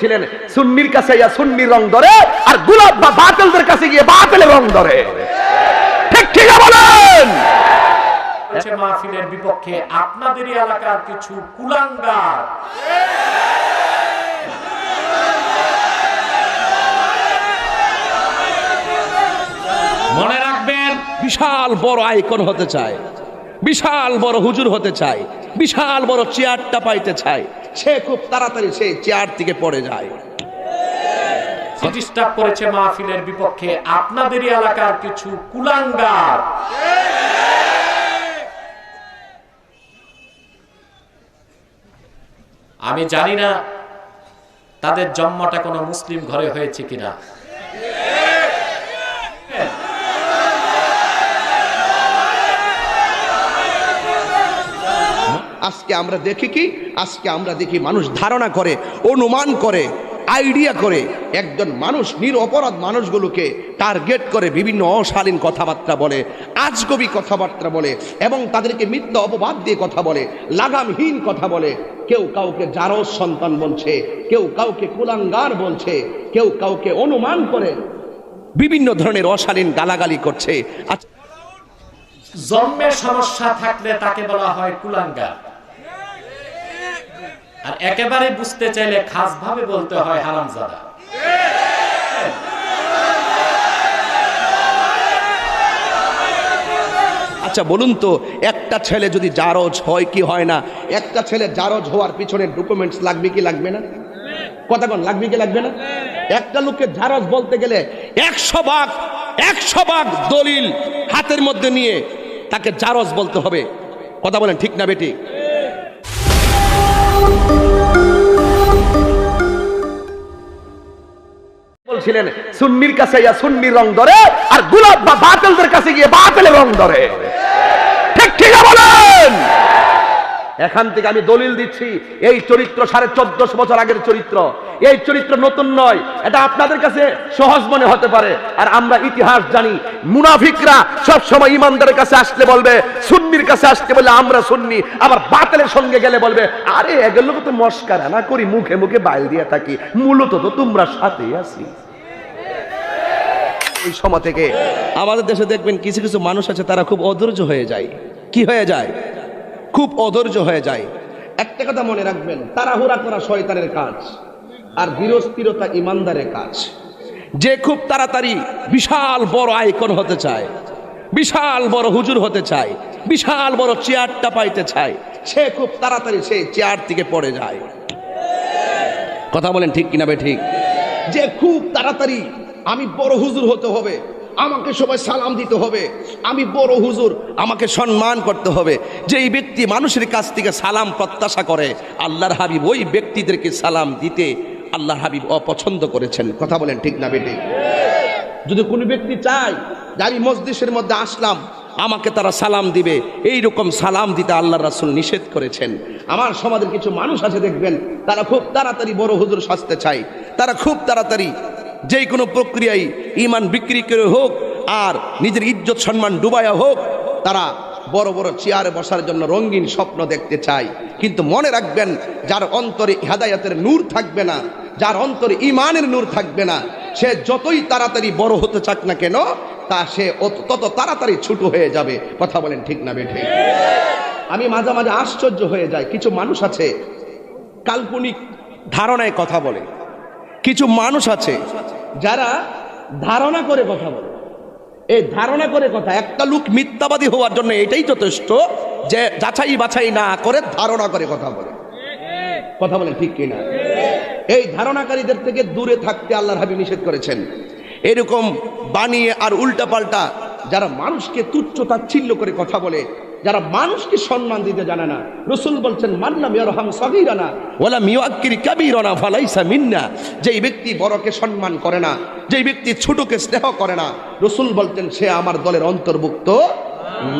ছিলেন সুন্নির কাছে ইয়া সুন্নির রং ধরে আর গুলাব বা বাতিলদের কাছে গিয়ে বাতিলের রং ধরে। ঠিক ঠিক বলেন? হচ্ছে মাহফিলের বিপক্ষে আপনাদেরই এলাকার কিছু কুলাঙ্গার। মনে রাখবেন বিশাল বড় আইকন হতে চায়। বিশাল বড় হুজুর হতে চায়, বিশাল বড় চেয়ারটা পাইতে চায়। সে খুব তাড়াতাড়ি সেই চেয়ার থেকে পড়ে যায়। ডিস্টার্ব করেছে মাহফিলের বিপক্ষে। আপনাদেরই এলাকার কিছু কুলাঙ্গার। আমি জানি না তাদের জন্মটা কোনো মুসলিম ঘরে হয়েছে কিনা। আজকে আমরা দেখি কি? আজকে আমরা দেখি মানুষ ধারণা করে, অনুমান করে আইডিয়া করে। একজন মানুষ, নিরপরাধ মানুষগুলোকে টার্গেট করে বিভিন্ন অশালীন কথাবার্তা বলে, আজগবি কথাবার্তা বলে, এবং তাদেরকে মিথ্যা অপবাদ দিয়ে কথা বলে, লাগামহীন কথা বলে। কেউ কাউকে জারজ সন্তান বলছে, কেউ কাউকে কুলাঙ্গার বলছে, কেউ কাউকে অনুমান করে। বিভিন্ন ধরনের অশালীন গালাগালি করছে। আচ্ছা। জন্মের সমস্যা থাকলে তাকে বলা হয় কুলাঙ্গার। আর একেবারে বুঝতে চাইলে খাস ভাবে বলতে হয় হারামজাদা। আচ্ছা বলুন তো, একটা ছেলে যদি জারজ হয় কি হয় না? একটা ছেলে জারজ হওয়ার পিছনে ডকুমেন্টস লাগবে কি লাগবে না? কতক্ষণ লাগবে কি লাগবে না? একটা লোককে জারজ বলতে গেলে একশো ভাগ একশো ভাগ দলিল হাতের মধ্যে নিয়ে তাকে জারজ বলতে হবে। কথা বলেন, ঠিক না বেটি বলছিলেন, সুন্নির কাছে ইয়া সুন্নির রং ধরে, আর গুলাব বা বাতিলদের কাছে গিয়ে বাতিলের রং ধরে। ঠিক ঠিক বলেন এখান থেকে আমি দলিল দিচ্ছি, এই চরিত্র সাড়ে চোদ্দশো বছর আগের চরিত্র। এই চরিত্র নতুন নয়, এটা আপনাদের কাছে সহজ মনে হতে পারে। আর আমরা ইতিহাস জানি, মুনাফিকরা সব সময় ইমানদারের কাছে আসলে বলবে, সুন্নির কাছে আসতে বলে আমরা সুন্নি। আবার বাতিলের সঙ্গে গেলে বলবে, আরে এগুলো তো মস্কারা, না করি, মুখে মুখে বাইল দিয়ে থাকি। মূলত তো তোমরা সাথে আছি। ওই সময় থেকে আমাদের দেশে দেখবেন, কিছু কিছু মানুষ আছে, তারা খুব অধৈর্য হয়ে যায়। কি হয়ে যায়? খুব অধৈর্য হয়ে যায়। একটা কথা মনে রাখবেন, তাড়াহুড়া করা শয়তানের কাজ, আর বিরস্তিরতা ইমানদারের কাজ। যে খুব তাড়াতাড়ি বিশাল বড় আইকন হতে চায়, বিশাল বড় হুজুর হতে চায়, বিশাল বড় চেয়ারটা পাইতে চায়, সে খুব তাড়াতাড়ি সে চেয়ার থেকে পড়ে যায়। কথা বলেন ঠিক কিনা বে ঠিক? যে খুব তাড়াতাড়ি আমি বড় হুজুর হতে হবে আমাকে সবাই সালাম দিতে হবে। আমি বড় হুজুর, আমাকে সম্মান করতে হবে। যেই ব্যক্তি মানুষের কাছ থেকে সালাম প্রত্যাশা করে, আল্লাহর হাবিব ওই ব্যক্তিদেরকে সালাম দিতে আল্লাহর হাবিব অপছন্দ করেছেন। কথা বলেন ঠিক না বেটে? যদি কোনো ব্যক্তি চায় যে আমি মসজিদের মধ্যে আসলাম, আমাকে তারা সালাম দিবে এই রকম সালাম দিতে আল্লাহ রাসুল নিষেধ করেছেন। আমার সমাজের কিছু মানুষ আছে, দেখবেন, তারা খুব তাড়াতাড়ি বড় হুজুর সাজতে চায়। তারা খুব তাড়াতাড়ি যে কোনো প্রক্রিয়ায় ইমান বিক্রি করে হোক আর নিজের ইজ্জত, সম্মান ডুবায়া হোক, তারা বড় বড় চেয়ারে বসার জন্য রঙিন স্বপ্ন দেখতে চায়। কিন্তু মনে রাখবেন, যার অন্তরে হেদায়াতের নূর থাকবে না, যার অন্তরে ইমানের নূর থাকবে না, সে যতই তাড়াতাড়ি বড় হতে চাক না কেন, তা সে তত তাড়াতাড়ি ছোট হয়ে যাবে। কথা বলেন ঠিক না বেঠে? আমি মাঝে মাঝে আশ্চর্য হয়ে যায় কিছু মানুষ আছে, কাল্পনিক ধারণায় কথা বলে। কিছু মানুষ আছে যারা ধারণা করে কথা বলে। এই ধারণা করে কথা, একটা লোক মিথ্যাবাদী হওয়ার জন্য এটাই যথেষ্ট যে যাচাই বাছাই না করে ধারণা করে কথা বলে। কথা বলেন ঠিক কিনা? এই ধারণাকারীদের থেকে দূরে থাকতে আল্লাহর হাবি নিষেধ করেছেন। এরকম বানিয়ে আর উল্টাপাল্টা যারা মানুষকে তুচ্ছ তাচ্ছিল্য করে কথা বলে যারা মানুষকে সম্মান দিতে জানে না, রসুল বলছেন মান্নাম ইয়ারহাম সগীরানা ওয়ালা মিয়াক্কির কাবীরানা ফালাইসা মিন্না। যেই ব্যক্তি বড়কে সম্মান করে না, যেই ব্যক্তি ছোটকে স্নেহ করে না, রসুল বলছেন সে আমার দলের অন্তর্ভুক্ত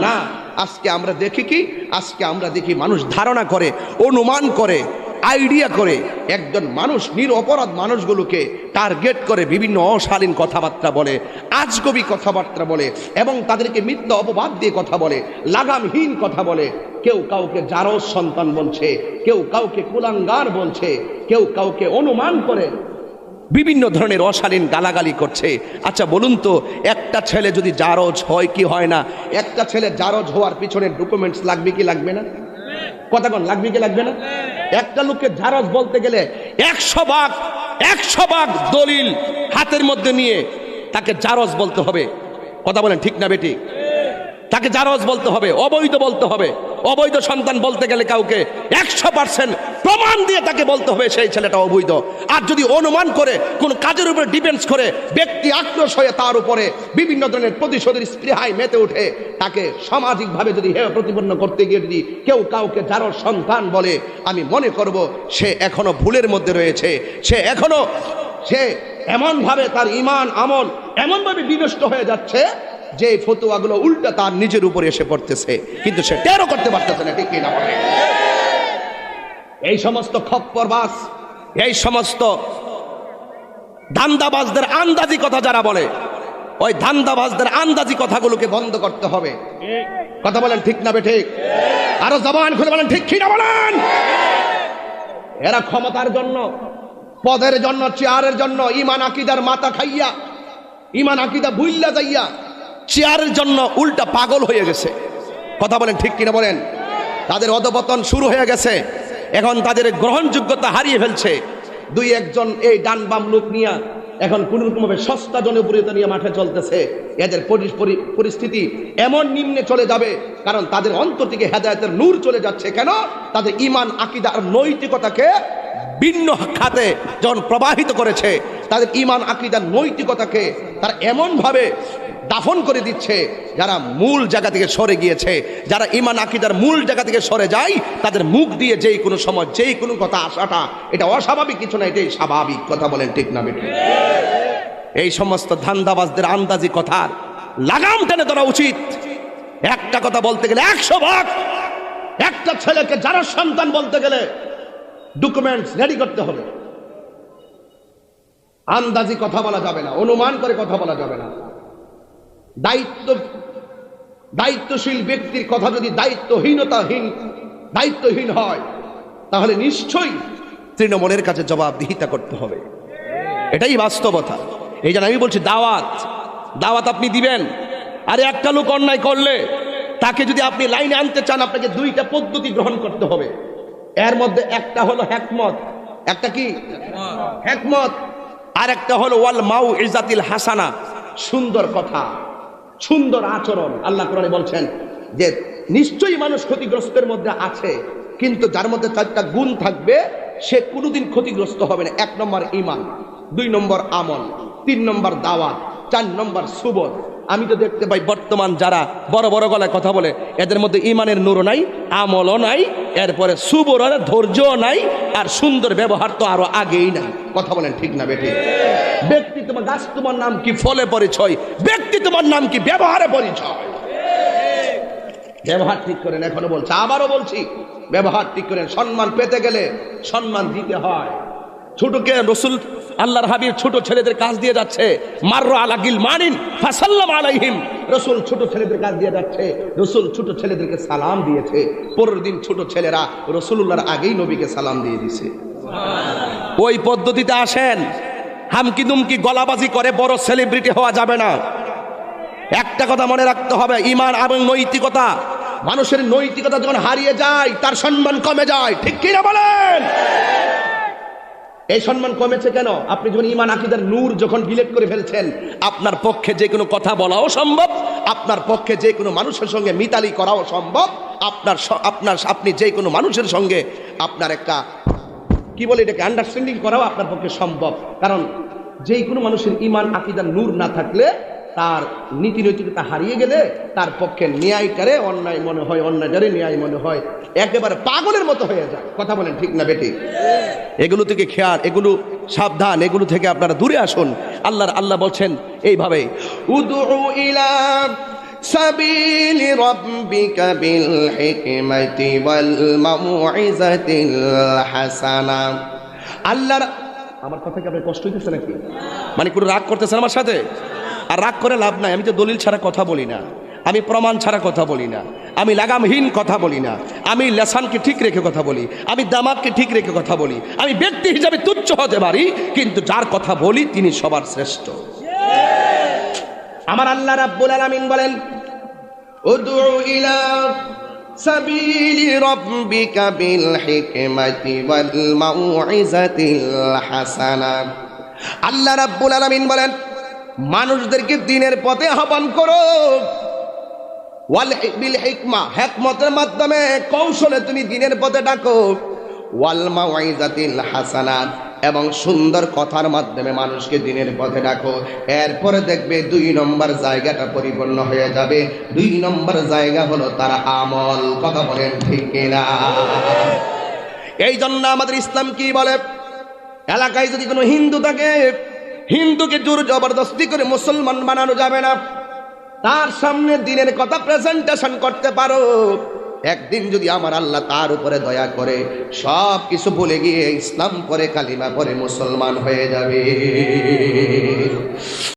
না। আজকে আমরা দেখি কি? আজকে আমরা দেখি মানুষ ধারণা করে, অনুমান করে আইডিয়া করে একজন মানুষ নিরপরাধ মানুষগুলোকে টার্গেট করে বিভিন্ন অশালীন কথাবার্তা বলে, আজগবি কথাবার্তা বলে, এবং তাদেরকে মিথ্যা অপবাদ দিয়ে কথা বলে, লাগামহীন কথা বলে। কেউ কাউকে জারজ সন্তান বলছে, কেউ কাউকে কুলাঙ্গার বলছে, কেউ কাউকে অনুমান করে। বিভিন্ন ধরনের অশালীন গালাগালি করছে। আচ্ছা বলুন তো, একটা ছেলে যদি জারজ হয় কি হয় না? একটা ছেলে জারজ হওয়ার পিছনে ডকুমেন্টস লাগবে কি লাগবে না? কোন লাগবে কি লাগবে না? একটা লোককে জারজ বলতে গেলে একশো ভাগ একশো ভাগ দলিল হাতের মধ্যে নিয়ে তাকে জারস বলতে হবে। কথা বলেন ঠিক না বেটি? তাকে জারজ বলতে হবে, অবৈধ বলতে হবে। অবৈধ সন্তান বলতে গেলে কাউকে একশো পার্সেন্ট প্রমাণ দিয়ে তাকে বলতে হবে সেই ছেলেটা অবৈধ। আর যদি অনুমান করে, কোনো কাজের উপরে ডিপেন্ডস করে, ব্যক্তি আক্রোশ হয়ে তার উপরে বিভিন্ন ধরনের প্রতিশোধের স্পৃহায় মেতে উঠে তাকে সামাজিকভাবে যদি হেয় প্রতিপন্ন করতে গিয়ে যদি কেউ কাউকে যারো সন্তান বলে, আমি মনে করব সে এখনও ভুলের মধ্যে রয়েছে। সে এখনও, সে এমনভাবে তার ইমান, আমল এমনভাবে বিনষ্ট হয়ে যাচ্ছে যে ফতুয়াগুলো উল্টা তার নিজের উপরে এসে পড়তেছে, কিন্তু সে টেরও করতে পারতেছে না, ঠিক কিনা বলে এই সমস্ত খপ্পরবাস, এই সমস্ত ধান্দাবাজদের আন্দাজি কথা যারা বলে, ওই ধান্দাবাজদের আন্দাজি কথাগুলোকে বন্ধ করতে হবে। কথা বলেন ঠিক না বে ঠিক? আরও জবান খুলে বলেন ঠিক কি না বলেন? এরা ক্ষমতার জন্য, পদের জন্য, চেয়ারের জন্য ইমান আকিদার মাথা খাইয়া ইমান আকিদা বুইল্লা যাইয়া চেয়ারের জন্য উল্টা পাগল হয়ে গেছে। কথা বলেন ঠিক কিনা বলেন? তাদের অধপতন শুরু হয়ে গেছে। এখন তাদের গ্রহণযোগ্যতা হারিয়ে ফেলছে। দুই একজন এই ডান বাম লোক নিয়ে এখন কোন রকমভাবে সস্তা জনপ্রিয়তা নিয়ে মাঠে চলতেছে। এদের পরি- পরি- পরিস্থিতি এমন নিম্নে চলে যাবে, কারণ তাদের অন্তর থেকে হেদায়তের নূর চলে যাচ্ছে। কেন? তাদের ইমান আকিদা আর নৈতিকতাকে ভিন্ন খাতে যখন প্রবাহিত করেছে, তাদের ইমান আকিদার নৈতিকতাকে তারা এমনভাবে দাফন করে দিচ্ছে, যারা মূল জায়গা থেকে সরে গিয়েছে, যারা ইমান আকিদার মূল জায়গা থেকে সরে যায়, তাদের মুখ দিয়ে যেই কোনো সময়, যেই কোনো কথা আসাটা, এটা অস্বাভাবিক কিছু না, এটাই স্বাভাবিক কথা বলেন ঠিক না বেঠিক এই সমস্ত ধান্দাবাজদের আন্দাজি কথার লাগাম টেনে ধরা উচিত। একটা কথা বলতে গেলে একশো ভাগ, একটা ছেলেকে যারা সন্তান বলতে গেলে ডকুমেন্টস রেডি করতে হবে। আন্দাজি কথা বলা যাবে না, অনুমান করে কথা বলা যাবে না। দায়িত্ব, দায়িত্বশীল ব্যক্তির কথা যদি দায়িত্বহীনতাহীন, দায়িত্বহীন হয়, তাহলে নিশ্চয়ই তৃণমূলের কাছে জবাবদিহিতা করতে হবে। এটাই বাস্তবতা। এই জন্য আমি বলছি, দাওয়াত দাওয়াত আপনি দিবেন। আরে একটা লোক অন্যায় করলে তাকে যদি আপনি লাইনে আনতে চান, আপনাকে দুইটা পদ্ধতি গ্রহণ করতে হবে। এর মধ্যে একটা হলো হ্যাকমত একটা কি? হ্যাকমত আর একটা হলো ওয়াল মাউ ইজাতিল হাসানা। সুন্দর কথা। সুন্দর আচরণ, আল্লাহ কোরআনে বলছেন যে নিশ্চয়ই মানুষ ক্ষতিগ্রস্তের মধ্যে আছে, কিন্তু যার মধ্যে চারটা গুণ থাকবে, সে কোনোদিন ক্ষতিগ্রস্ত হবে না। এক নম্বর ইমান দুই নম্বর আমল, তিন নম্বর দাওয়াত, চার নম্বর সুবদ আমি তো দেখতে পাই বর্তমান যারা বড় বড় গলায় কথা বলে, এদের মধ্যে ইমানের নূরও নাই, আমলও নাই, এরপরে সুবরের ধৈর্যও নাই, আর সুন্দর ব্যবহার তো আরও আগেই নাই। কথা বলেন ঠিক না বেটি ব্যক্তি তোমার গাছ, তোমার নাম কি ফলে পরিচয়? ব্যক্তি তোমার নাম কি ব্যবহারে পরিচয়? ব্যবহার ঠিক করেন, এখনও বলছে, আবারও বলছি, ব্যবহার ঠিক করেন। সম্মান পেতে গেলে সম্মান দিতে হয়। ছোটকে রসুল আল্লাহর হাবিব ছোট ছেলেদের কাজ দিয়ে যাচ্ছে। মার্র আলাগিল মানিন, ফাসাল্লাম আলাইহিম। রসুল ছোট ছেলেদের কাজ দিয়ে যাচ্ছে। রসুল ছোট ছেলেদেরকে সালাম দিয়েছে। পরের দিন ছোট ছেলেরা রসুল্লাহর আগেই নবীকে সালাম দিয়ে দিছে। ওই পদ্ধতিতে আসেন। হামকি দুমকি গলাবাজি করে বড় সেলিব্রিটি হওয়া যাবে না। একটা কথা মনে রাখতে হবে ইমান এবং নৈতিকতা। মানুষের নৈতিকতা যখন হারিয়ে যায়, তার সম্মান কমে যায়। ঠিক কিনা বলেন? এই সম্মান কমেছে কেন? আপনি যখন ইমান আকিদার নূর যখন ডিলেট করে ফেলছেন, আপনার পক্ষে যে কোনো কথা বলাও সম্ভব, আপনার পক্ষে যে কোনো মানুষের সঙ্গে মিতালি করাও সম্ভব, আপনার আপনার আপনি যে কোনো মানুষের সঙ্গে আপনার একটা, কি বলে এটাকে আন্ডারস্ট্যান্ডিং করাও আপনার পক্ষে সম্ভব। কারণ যে কোনো মানুষের ইমান আকিদার নূর না থাকলে তার নীতি নৈতিকতা হারিয়ে গেলে তার পক্ষে ন্যায়টারে অন্যায় মনে হয় অন্যায়টারে ন্যায় মনে হয় একেবারে পাগলের মতো হয়ে যায় কথা বলেন ঠিক না বেটি এগুলো থেকে খেয়াল এগুলো সাবধান এগুলো থেকে আপনারা দূরে আসুন আল্লাহর আল্লাহ বলছেন এইভাবে উদু ইলা سبيل ربك بالحكمة والموعظة الحسنة আল্লাহর আমার কথা কি আপনার কষ্ট হইতেছে নাকি মানে কোনো রাগ করতেছেন আমার সাথে আর রাগ করে লাভ নাই। আমি তো দলিল ছাড়া কথা বলি না। আমি প্রমাণ ছাড়া কথা বলি না। আমি লাগামহীন কথা বলি না। আমি লেসানকে ঠিক রেখে কথা বলি। আমি দামাককে ঠিক রেখে কথা বলি। আমি ব্যক্তি হিসাবে তুচ্ছ হতে পারি, কিন্তু যার কথা বলি তিনি সবার শ্রেষ্ঠ। আমার আল্লাহ রাব্বুল আলামিন বলেন, উদউ ইলা সাবিলি রাব্বিকা বিল হিকমাতি ওয়াল মাউইজাতিল হাসানা। আল্লাহ রাব্বুল আলামিন বলেন মানুষদেরকে দিনের পথে আহ্বান করো। বিল হিকমা, হিকমতের মাধ্যমে, কৌশলে তুমি দিনের পথে ডাকো। ওয়াল মাউইজাতিল হাসানাত, এবং সুন্দর কথার মাধ্যমে মানুষকে দিনের পথে ডাকো। এরপরে দেখবে দুই নম্বর জায়গাটা পরিপূর্ণ হয়ে যাবে। দুই নম্বর জায়গা হলো তার আমল। কথা বলেন ঠিক কিনা? এই জন্য আমাদের ইসলাম কি বলে? এলাকায় যদি কোনো হিন্দু থাকে হিন্দুকে জোর জবরদস্তি করে মুসলমান বানানো যাবে না। তার সামনে দিনের কথা প্রেজেন্টেশন করতে পারো। একদিন যদি আমার আল্লাহ তার উপরে দয়া করে সব কিছু বলে গিয়ে ইসলাম পরে কালিমা পরে মুসলমান হয়ে যাবে।